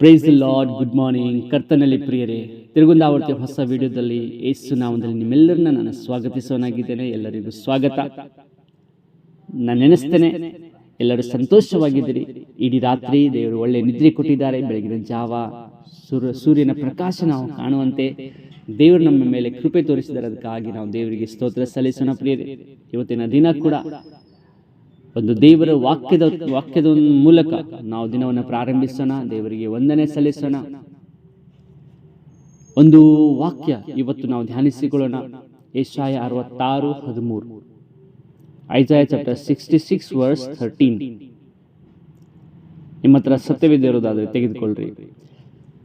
Price lord good morning ಕರ್ತನಲ್ಲಿ ಪ್ರಿಯರೇ ತಿರುಗುಂದಾವರ್ತಿಯ ಹೊಸ ವಿಡಿಯೋದಲ್ಲಿ ಏಸು ನಾಮದಲ್ಲಿ ನಿಮ್ಮೆಲ್ಲರನ್ನ ನಾನು ಸ್ವಾಗತಿಸೋನಾಗಿದ್ದೇನೆ ಎಲ್ಲರಿಗೂ ಸ್ವಾಗತ. ನಾನು ನೆನೆಸ್ತೇನೆ. ಎಲ್ಲರೂ ಸಂತೋಷವಾಗಿದ್ದೀರಿ. ಇಡೀ ರಾತ್ರಿ ದೇವರು ಒಳ್ಳೆ ನಿದ್ರೆ ಕೊಟ್ಟಿದ್ದಾರೆ. ಬೆಳಗಿನ ಜಾವ ಸೂರ್ಯ ಸೂರ್ಯನ ಪ್ರಕಾಶ ನಾವು ಕಾಣುವಂತೆ ದೇವರು ನಮ್ಮ ಮೇಲೆ ಕೃಪೆ ತೋರಿಸಿದ್ದಾರೆ ಅದಕ್ಕಾಗಿ ನಾವು ದೇವರಿಗೆ ಸ್ತೋತ್ರ ಸಲ್ಲಿಸೋಣ ಪ್ರಿಯರೇ. ಇವತ್ತಿನ ದಿನ ಕೂಡ ಒಂದು ದೇವರ ವಾಕ್ಯದ ವಾಕ್ಯದ ಮೂಲಕ ನಾವು ದಿನವನ್ನು ಪ್ರಾರಂಭಿಸೋಣ, ದೇವರಿಗೆ ವಂದನೆ ಸಲ್ಲಿಸೋಣ. ಒಂದು ವಾಕ್ಯ ಇವತ್ತು ನಾವು ಧ್ಯಾನಿಸಿಕೊಳ್ಳೋಣ. ಏಷಾಯ ಅರವತ್ತಾರು, ಹದಿಮೂರು. Isaiah chapter sixty six, verse thirteen. ನಿಮ್ಮ ಹತ್ರ ಸತ್ಯವಿದ್ದಿರೋದಾದ್ರೆ ತೆಗೆದುಕೊಳ್ಳ್ರಿ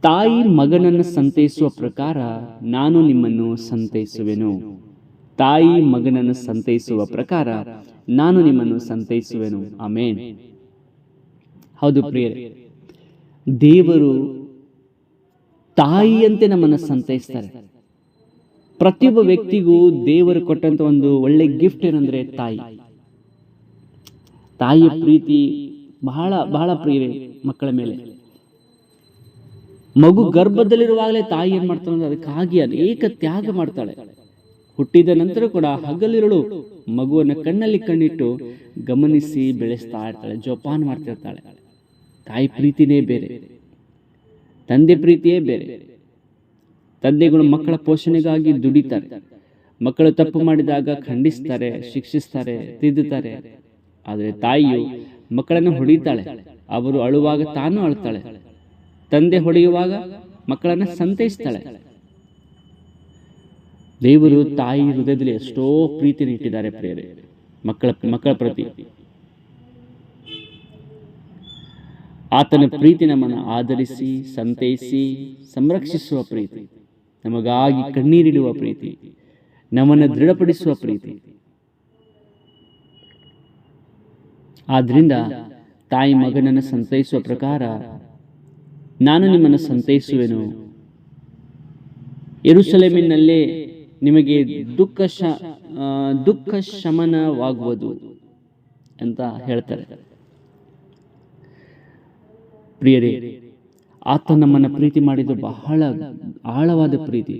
ತಾಯಿ ಮಗನನ್ನು ಸಂತೈಸುವ ಪ್ರಕಾರ ನಾನು ನಿಮ್ಮನ್ನು ಸಂತೈಸುವೆನು. ತಾಯಿ ಮಗನನ್ನು ಸಂತೈಸುವ ಪ್ರಕಾರ ನಾನು ನಿಮ್ಮನ್ನು ಸಂತೈಸುವೆನು. ಆಮೇನ್. ಹೌದು ಪ್ರಿಯರೇ, ದೇವರು ತಾಯಿಯಂತೆ ನಮ್ಮನ್ನು ಸಂತೈಸ್ತಾರೆ. ಪ್ರತಿಯೊಬ್ಬ ವ್ಯಕ್ತಿಗೂ ದೇವರು ಕೊಟ್ಟಂತ ಒಂದು ಒಳ್ಳೆ ಗಿಫ್ಟ್ ಏನಂದ್ರೆ ತಾಯಿ. ತಾಯಿಯ ಪ್ರೀತಿ ಬಹಳ ಬಹಳ ಪ್ರಿಯ ಮಕ್ಕಳ ಮೇಲೆ. ಮಗು ಗರ್ಭದಲ್ಲಿರುವಾಗಲೇ ತಾಯಿ ಏನ್ ಮಾಡ್ತಾಳೆ ಅದಕ್ಕಾಗಿ ಅನೇಕ ತ್ಯಾಗ ಮಾಡ್ತಾಳೆ. ಹುಟ್ಟಿದ ನಂತರ ಕೂಡ ಹಗಲಿರುಳು ಮಗುವನ್ನು ಕಣ್ಣಲ್ಲಿ ಕಣ್ಣಿಟ್ಟು ಗಮನಿಸಿ ಬೆಳೆಸ್ತಾ ಇರ್ತಾಳೆ, ಜೋಪಾನ ಮಾಡ್ತಿರ್ತಾಳೆ. ತಾಯಿ ಪ್ರೀತಿನೇ ಬೇರೆ, ತಂದೆ ಪ್ರೀತಿಯೇ ಬೇರೆ. ತಂದೆಗಳು ಮಕ್ಕಳ ಪೋಷಣೆಗಾಗಿ ದುಡಿತಾರೆ. ಮಕ್ಕಳು ತಪ್ಪು ಮಾಡಿದಾಗ ಖಂಡಿಸ್ತಾರೆ, ಶಿಕ್ಷಿಸ್ತಾರೆ, ತಿದ್ದುತ್ತಾರೆ. ಆದರೆ ತಾಯಿಯು ಮಕ್ಕಳನ್ನು ಹೊಡಿತಾಳೆ, ಅವರು ಅಳುವಾಗ ತಾನು ಅಳ್ತಾಳೆ. ತಂದೆ ಹೊಡೆಯುವಾಗ ಮಕ್ಕಳನ್ನು ಸಂತೈಸ್ತಾಳೆ. ದೇವರು ತಾಯಿ ಹೃದಯದಲ್ಲಿ ಎಷ್ಟೋ ಪ್ರೀತಿನ ಇಟ್ಟಿದ್ದಾರೆ ಪ್ರೇರೆ ಮಕ್ಕಳ ಮಕ್ಕಳ ಪ್ರತಿ. ಆತನ ಪ್ರೀತಿ ನಮ್ಮನ್ನು ಆಧರಿಸಿ, ಸಂತೈಸಿ, ಸಂರಕ್ಷಿಸುವ ಪ್ರೀತಿ. ನಮಗಾಗಿ ಕಣ್ಣೀರಿಡುವ ಪ್ರೀತಿ. ನಮ್ಮನ್ನು ದೃಢಪಡಿಸುವ ಪ್ರೀತಿ. ಆದ್ರಿಂದ ತಾಯಿ ಮಗನನ್ನು ಸಂತೈಸುವ ಪ್ರಕಾರ ನಾನು ನಿಮ್ಮನ್ನು ಸಂತೈಸುವೆನು. ಎರುಸಲೇಮಿನಲ್ಲೇ ನಿಮಗೆ ದುಃಖ ಶ ದುಃಖ ಶಮನವಾಗುವುದು ಅಂತ ಹೇಳ್ತಾರೆ. ಪ್ರಿಯರೇ, ಆತ ನಮ್ಮನ್ನು ಪ್ರೀತಿ ಮಾಡಿದ್ದು ಬಹಳ ಆಳವಾದ ಪ್ರೀತಿ.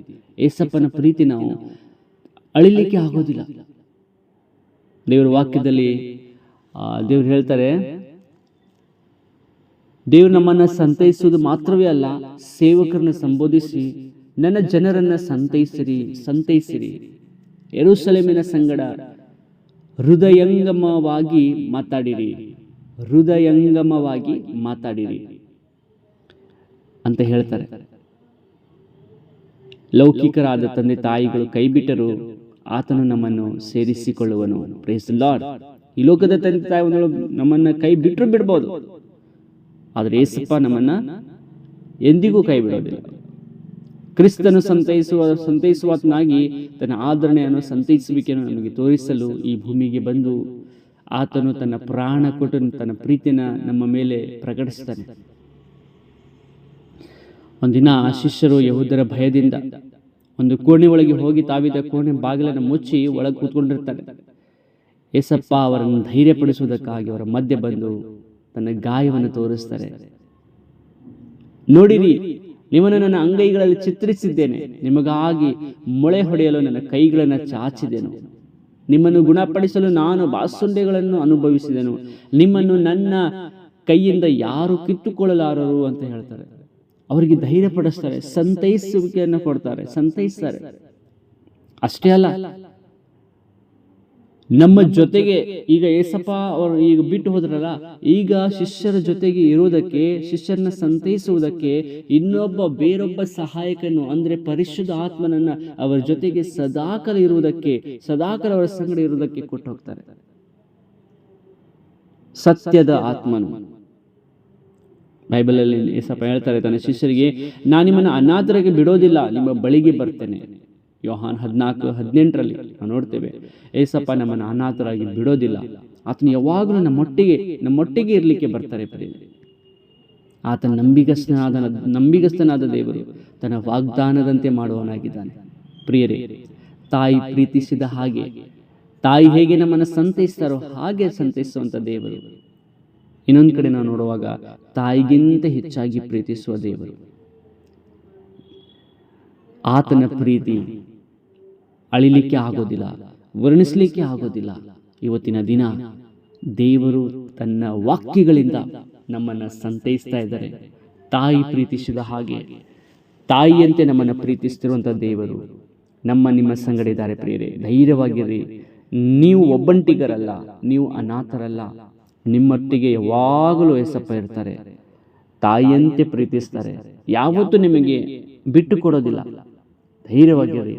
ಏಸಪ್ಪನ ಪ್ರೀತಿ ನಾವು ಅಳಿಲಿಕ್ಕೆ ಆಗೋದಿಲ್ಲ. ದೇವರ ವಾಕ್ಯದಲ್ಲಿ ದೇವ್ರು ಹೇಳ್ತಾರೆ, ದೇವ್ರು ನಮ್ಮನ್ನ ಸಂತೈಸುವುದು ಮಾತ್ರವೇ ಅಲ್ಲ, ಸೇವಕರನ್ನು ಸಂಬೋಧಿಸಿ ನನ್ನ ಜನರನ್ನ ಸಂತೈಸಿರಿ ಸಂತೈಸಿರಿ. ಎರುಸಲೇಮಿನ ಸಂಗಡ ಹೃದಯಂಗಮವಾಗಿ ಮಾತಾಡಿರಿ. ಹೃದಯಂಗಮವಾಗಿ ಮಾತಾಡಿರಿ ಅಂತ ಹೇಳ್ತಾರೆ. ಲೌಕಿಕರಾದ ತಂದೆ ತಾಯಿಗಳು ಕೈಬಿಟ್ಟರು, ಆತನು ನಮ್ಮನ್ನು ಸೇರಿಸಿಕೊಳ್ಳುವನು. ಪ್ರೇಸ್ ಲಾರ್ಡ್ ಈ ಲೋಕದ ತಂದೆ ತಾಯಿ ನಮ್ಮನ್ನ ಕೈ ಬಿಟ್ಟರು ಬಿಡ್ಬೋದು. ಆದರೆ ಏಸಪ್ಪ ನಮ್ಮನ್ನ ಎಂದಿಗೂ ಕೈ ಬಿಡೋದಿಲ್ಲ ಕ್ರಿಸ್ತನು ಸಂತೈಸುವ ಸಂತೈಸುವಾತನಾಗಿ ತನ್ನ ಆದರಣೆಯನ್ನು ಸಂತೈಸುವಿಕೆಯನ್ನು ನಮಗೆ ತೋರಿಸಲು ಈ ಭೂಮಿಗೆ ಬಂದು ಆತನು ತನ್ನ ಪ್ರಾಣ ಕೊಟ್ಟು ತನ್ನ ಪ್ರೀತಿನ ನಮ್ಮ ಮೇಲೆ ಪ್ರಕಟಿಸ್ತಾನೆ. ಒಂದಿನ ಆ ಶಿಷ್ಯರು ಯಹೂದರ ಭಯದಿಂದ ಒಂದು ಕೋಣೆ ಒಳಗೆ ಹೋಗಿ ತಾವಿದ ಕೋಣೆ ಬಾಗಿಲನ್ನು ಮುಚ್ಚಿ ಒಳಗೆ ಕೂತ್ಕೊಂಡಿರ್ತಾರೆ. ಏಸಪ್ಪ ಅವರನ್ನು ಧೈರ್ಯಪಡಿಸುವುದಕ್ಕಾಗಿ ಅವರ ಮಧ್ಯೆ ಬಂದು ತನ್ನ ಗಾಯವನ್ನು ತೋರಿಸ್ತಾರೆ. ನೋಡಿರಿ ನಿಮ್ಮನ್ನು ನನ್ನ ಅಂಗೈಗಳಲ್ಲಿ ಚಿತ್ರಿಸಿದ್ದೇನೆ. ನಿಮಗಾಗಿ ಮೊಳೆ ಹೊಡೆಯಲು ನನ್ನ ಕೈಗಳನ್ನು ಚಾಚಿದೆನು. ನಿಮ್ಮನ್ನು ಗುಣಪಡಿಸಲು ನಾನು ಬಾಸುಂಡೆಗಳನ್ನು ಅನುಭವಿಸಿದೆನು. ನಿಮ್ಮನ್ನು ನನ್ನ ಕೈಯಿಂದ ಯಾರು ಕಿತ್ತುಕೊಳ್ಳಲಾರರು ಅಂತ ಹೇಳ್ತಾರೆ. ಅವರಿಗೆ ಧೈರ್ಯ ಪಡಿಸ್ತಾರೆ ಸಂತೈಸುವಿಕೆಯನ್ನು ಕೊಡ್ತಾರೆ, ಸಂತೈಸ್ತಾರೆ. ಅಷ್ಟೇ ಅಲ್ಲ ನಮ್ಮ ಜೊತೆಗೆ ಈಗ ಏಸಪ್ಪ ಅವರು ಈಗ ಬಿಟ್ಟು ಹೋದ್ರಲ್ಲ, ಈಗ ಶಿಷ್ಯರ ಜೊತೆಗೆ ಇರುವುದಕ್ಕೆ, ಶಿಷ್ಯರನ್ನ ಸಂತೈಸುವುದಕ್ಕೆ ಇನ್ನೊಬ್ಬ ಬೇರೊಬ್ಬ ಸಹಾಯಕನು, ಅಂದ್ರೆ ಪರಿಶುದ್ಧ ಆತ್ಮನನ್ನ ಅವರ ಜೊತೆಗೆ ಸದಾಕಾಲ ಇರುವುದಕ್ಕೆ, ಸದಾಕಾಲ ಅವರ ಸಂಗಡ ಇರುವುದಕ್ಕೆ ಕೊಟ್ಟು ಹೋಗ್ತಾರೆ. ಸತ್ಯದ ಆತ್ಮನು. ಬೈಬಲಲ್ಲಿ ಏಸಪ್ಪ ಹೇಳ್ತಾರೆ ತನ್ನ ಶಿಷ್ಯರಿಗೆ ನಾನು ನಿಮ್ಮನ್ನ ಅನಾಥರಿಗೆ ಬಿಡೋದಿಲ್ಲ, ನಿಮ್ಮ ಬಳಿಗೆ ಬರ್ತೇನೆ. ಯೋಹಾನ್ ಹದಿನಾಲ್ಕು ಹದಿನೆಂಟರಲ್ಲಿ ನಾವು ನೋಡ್ತೇವೆ. ಏಸಪ್ಪ ನಮ್ಮನ್ನು ಅನಾಥರಾಗಿ ಬಿಡೋದಿಲ್ಲ. ಆತನು ಯಾವಾಗಲೂ ನಮ್ಮೊಟ್ಟಿಗೆ ನಮ್ಮೊಟ್ಟಿಗೆ ಇರಲಿಕ್ಕೆ ಬರ್ತಾರೆ ಪ್ರೇಮ ಆತ ನಂಬಿಗಸ್ತನಾದ ನಂಬಿಗಸ್ತನಾದ ದೇವರು ತನ್ನ ವಾಗ್ದಾನದಂತೆ ಮಾಡುವವನಾಗಿದ್ದಾನೆ. ಪ್ರಿಯರೇ ತಾಯಿ ಪ್ರೀತಿಸಿದ ಹಾಗೆ ತಾಯಿ ಹೇಗೆ ನಮ್ಮನ್ನು ಸಂತೈಸ್ತಾರೋ ಹಾಗೆ ಸಂತೈಸುವಂಥ ದೇವರು. ಇನ್ನೊಂದು ಕಡೆ ನಾವು ನೋಡುವಾಗ ತಾಯಿಗಿಂತ ಹೆಚ್ಚಾಗಿ ಪ್ರೀತಿಸುವ ದೇವರು. ಆತನ ಪ್ರೀತಿ ಅಳಿಲಿಕ್ಕೆ ಆಗೋದಿಲ್ಲ, ವರ್ಣಿಸಲಿಕ್ಕೆ ಆಗೋದಿಲ್ಲ. ಇವತ್ತಿನ ದಿನ ದೇವರು ತನ್ನ ವಾಕ್ಯಗಳಿಂದ ನಮ್ಮನ್ನು ಸಂತೈಸ್ತಾ ಇದ್ದಾರೆ. ತಾಯಿ ಪ್ರೀತಿಸಿದ ಹಾಗೆ, ತಾಯಿಯಂತೆ ನಮ್ಮನ್ನು ಪ್ರೀತಿಸ್ತಿರುವಂಥ ದೇವರು ನಮ್ಮ ನಿಮ್ಮ ಸಂಗಡ ಇದ್ದಾರೆ ಪ್ರಿಯರೇ. ಧೈರ್ಯವಾಗಿರಿ. ನೀವು ಒಬ್ಬಂಟಿಗರಲ್ಲ, ನೀವು ಅನಾಥರಲ್ಲ. ನಿಮ್ಮೊಟ್ಟಿಗೆ ಯಾವಾಗಲೂ ಎಸಪ್ಪ ಇರ್ತಾರೆ. ತಾಯಿಯಂತೆ ಪ್ರೀತಿಸ್ತಾರೆ. ಯಾವತ್ತೂ ನಿಮಗೆ ಬಿಟ್ಟು ಕೊಡೋದಿಲ್ಲ. ಧೈರ್ಯವಾಗಿರ್ರಿ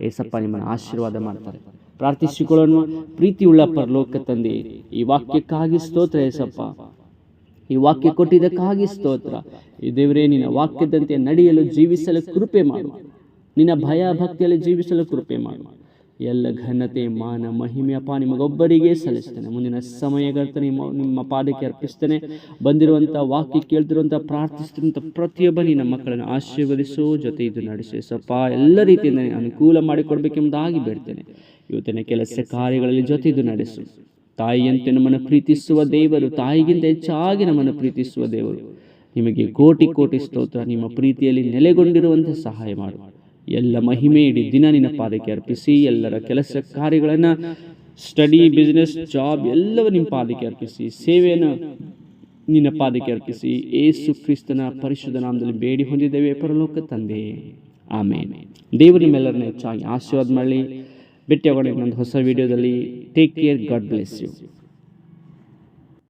ಏಸಪ್ಪ ನಿಮ್ಮನ್ನು ಆಶೀರ್ವಾದ ಮಾಡ್ತಾರೆ. ಪ್ರಾರ್ಥಿಸಿಕೊಳ್ಳೋಣ. ಪ್ರೀತಿಯುಳ್ಳ ಪರಲೋಕ ತಂದೆ ಈ ವಾಕ್ಯಕ್ಕಾಗಿ ಸ್ತೋತ್ರ ಏಸಪ್ಪ. ಈ ವಾಕ್ಯ ಕೊಟ್ಟಿದ್ದಕ್ಕಾಗಿ ಸ್ತೋತ್ರ. ಈ ದೇವರೇ ನಿನ್ನ ವಾಕ್ಯದಂತೆ ನಡೆಯಲು ಜೀವಿಸಲು ಕೃಪೆ ಮಾಡು. ನಿನ್ನ ಭಯ ಭಕ್ತಿಯಲ್ಲಿ ಜೀವಿಸಲು ಕೃಪೆ ಮಾಡು. ಎಲ್ಲ ಘನತೆ, ಮಾನ, ಮಹಿಮೆ ಅಪ್ಪ, ನಿಮಗೊಬ್ಬರಿಗೆ ಸಲ್ಲಿಸ್ತೇನೆ ಮುಂದಿನ ಸಮಯಗಳ ನಿಮ್ಮ ನಿಮ್ಮ ಪಾದಕ್ಕೆ ಅರ್ಪಿಸ್ತೇನೆ ಬಂದಿರುವಂಥ ವಾಕ್ಯ ಕೇಳ್ತಿರುವಂಥ ಪ್ರಾರ್ಥಿಸ್ತಿರುವಂಥ ಪ್ರತಿಯೊಬ್ಬ ನಿನ್ನ ಮಕ್ಕಳನ್ನು ಆಶೀರ್ವದಿಸು, ಜೊತೆ ಇದು ನಡೆಸಿ. ಸಪ್ಪ, ಎಲ್ಲ ರೀತಿಯಿಂದ ಅನುಕೂಲ ಮಾಡಿಕೊಡ್ಬೇಕೆಂಬುದಾಗಿ ಬೇಡ್ತೇನೆ. ಇವತ್ತಿನ ಕೆಲಸ ಕಾರ್ಯಗಳಲ್ಲಿ ಜೊತೆ ಇದು ನಡೆಸು. ತಾಯಿಯಂತೆ ನಮ್ಮನ್ನು ಪ್ರೀತಿಸುವ ದೇವರು, ತಾಯಿಗಿಂತ ಹೆಚ್ಚಾಗಿ ನಮ್ಮನ್ನು ಪ್ರೀತಿಸುವ ದೇವರು. ನಿಮಗೆ ಕೋಟಿ ಕೋಟಿ ಸ್ತೋತ್ರ, ನಿಮ್ಮ ಪ್ರೀತಿಯಲ್ಲಿ ನೆಲೆಗೊಂಡಿರುವಂತೆ ಸಹಾಯ ಮಾಡು. ಎಲ್ಲ ಮಹಿಮೆ ಇಡೀ, ದಿನ ನಿನ್ನ ಪಾದಕ್ಕೆ ಅರ್ಪಿಸಿ, ಎಲ್ಲರ ಕೆಲಸ ಕಾರ್ಯಗಳನ್ನು ಸ್ಟಡಿ ಬಿಸ್ನೆಸ್ ಜಾಬ್ ಎಲ್ಲವೂ ನಿಮ್ಮ ಪಾದಕ್ಕೆ ಅರ್ಪಿಸಿ, ಸೇವೆಯನ್ನು ನಿನ್ನ ಪಾದಕ್ಕೆ ಅರ್ಪಿಸಿ, ಏಸು ಕ್ರಿಸ್ತನ ಪರಿಶುದ್ಧ ನಾಮದಲ್ಲಿ ಬೇಡಿ ಹೊಂದಿದ್ದೇವೆ, ಪರಲೋಕ ತಂದೆ. ಆಮೇಲೆ ದೇವರು ನಿಮ್ಮೆಲ್ಲರನ್ನ ಹೆಚ್ಚಾಗಿ ಆಶೀರ್ವಾದ ಮಾಡಲಿ. ಭೇಟಿಯಾಗೋಣ ಇನ್ನೊಂದು ಹೊಸ ವಿಡಿಯೋದಲ್ಲಿ. Take care God bless you